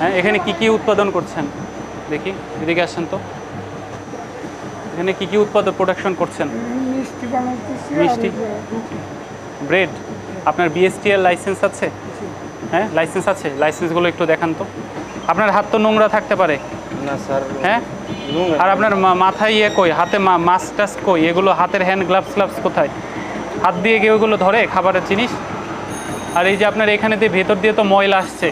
হ্যাঁ এখানে কি কি উৎপাদন করছেন? দেখি এদিকে আসেন তো। এখানে কি কি উৎপাদন প্রোডাকশন করছেন? মিষ্টি। ব্রেড আপনার বিএসটিএল লাইসেন্স আছে? হ্যাঁ লাইসেন্স আছে? লাইসেন্সগুলো একটু দেখান তো। আপনার হাত তো নোংরা থাকতে পারে। না স্যার হ্যাঁ? আর আপনার মাথায় ইয়ে কই? হাতে মাস্ক টাস্ক কই? এগুলো হাতের হ্যান্ড গ্লাভস গ্লাভস কোথায়? হাত দিয়ে কেউ এগুলো ধরে? খাবারের জিনিস? আর এই যে আপনার এখানে দিয়ে ভেতর দিয়ে তো ময়লা আসছে।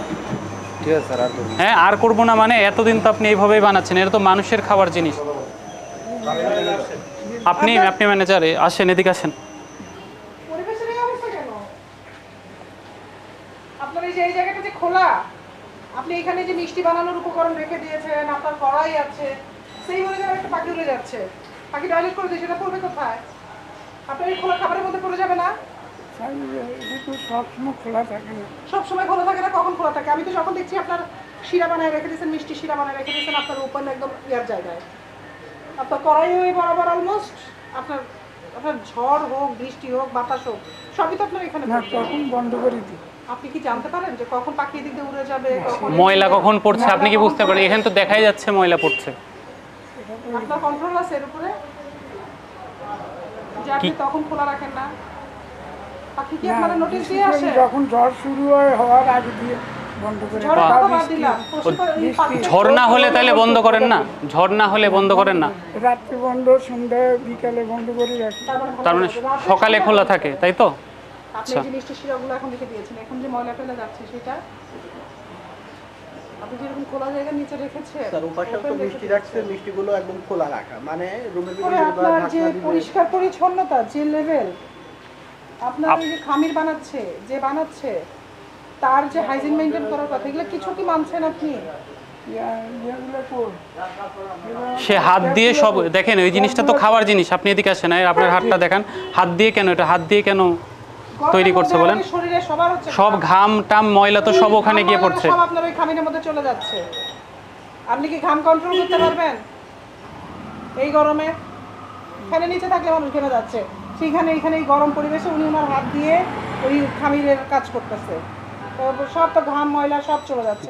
হ্যাঁ আর করব না। মানে এতদিন তো আপনি এইভাবেই বানাচ্ছেন এটা তো মানুষের খাবার জিনিস। আপনি আপনি ম্যানেজার আসেন এদিকে আসেন। পরিবেশের এই অবস্থা কেন? আপনার এই যে এই জায়গাটা যে খোলা আপনি এখানে যে মিষ্টি বানানোর উপকরণ রেখে দিয়েছেন আপনার কড়াই আছে সেই অনুযায়ী একটা পাখি উড়ে যাচ্ছে। পাখি টয়লেট করে দিয়ে সেটা পড়বে কোথায়? আপনার এই খোলা খাবারের মধ্যে পড়ে যাবে না? সবসময় খোলা থাকে। না সব খোলা থাকে না কখন খোলা থাকে? আমি তো যখন দেখছি আপনার শিরা বানায় রেখে দিয়েছেন মিষ্টি শিরা বানায় রেখে দিয়েছেন আপনার ওপেন একদম ইয়ার জায়গায়। আপনার কড়াই ওই বরাবর অলমোস্ট আপনার আপনার ঝড় হোক বৃষ্টি হোক বাতাস হোক সবই তো আপনার এখানে না পড়ছে। তখন বন্ধ করে দিই। আপনি কি জানতে পারেন যে কখন পাখি এদিক দিয়ে উড়ে যাবে ময়লা কখন পড়ছে আপনি কি বুঝতে পারেন? এখানে তো দেখাই যাচ্ছে ময়লা পড়ছে। আপনার কন্ট্রোল আছে এর উপরে? যে আপনি কি? তখন খোলা রাখেন না। পাখি কি আপনারা নোটিশ দিয়ে আসে? যখন ঝড় শুরু হয় হওয়ার আগে দিয়ে বন্ধ করে ঝড় না হলে তাহলে বন্ধ করেন না। ঝড় না হলে বন্ধ করেন না। রাত্রে বন্ধ সন্ধ্যা বিকালে বন্ধ করে রাখি। তার মানে মানে খোলা সকালে খোলা থাকে তাই তো? আপনি এই যে শিরাগুলো এখন রেখে দিয়েছেন এখন যে ময়লা ফেলে যাচ্ছে সেটা? আপনি যেরকম খোলা জায়গার নিচে রেখেছেন স্যার ওপাশেও তো মিষ্টি রাখছে মিষ্টিগুলো একদম খোলা রাখা। মানে রুমের ভিতরে যে পরিষ্কার পরিচ্ছন্নতা যে লেভেল আপনার আপ- ওই যে খামির বানাচ্ছে যে বানাচ্ছে তার যে হাইজিন মেনটেন করার কথা এগুলো কিছু কি মানছেন আপনি? সে হাত দিয়ে সব দেখেন ওই জিনিসটা তো খাওয়ার জিনিস। আপনি এদিকে আসেন এই আপনার হাতটা দেখান হাত দিয়ে কেন এটা? হাত দিয়ে কেন তৈরি করছে বলেন? শরীরে সবার হচ্ছে সব ঘাম। টাম ময়লা তো সব ওখানে গিয়ে পড়ছে। সব আপনার ওই খামিরের মধ্যে চলে যাচ্ছে। আপনি কি ঘাম কন্ট্রোল করতে পারবেন? এই গরমে ফ্যানের নিচে থাকলে মানুষ ঘেমে যাচ্ছে। সেইখানে এখানে এই গরম পরিবেশে উনি ওনার হাত দিয়ে ওই খামিরের কাজ করতেছে। তো সব তো ঘাম, ময়লা সব চলে যাচ্ছে।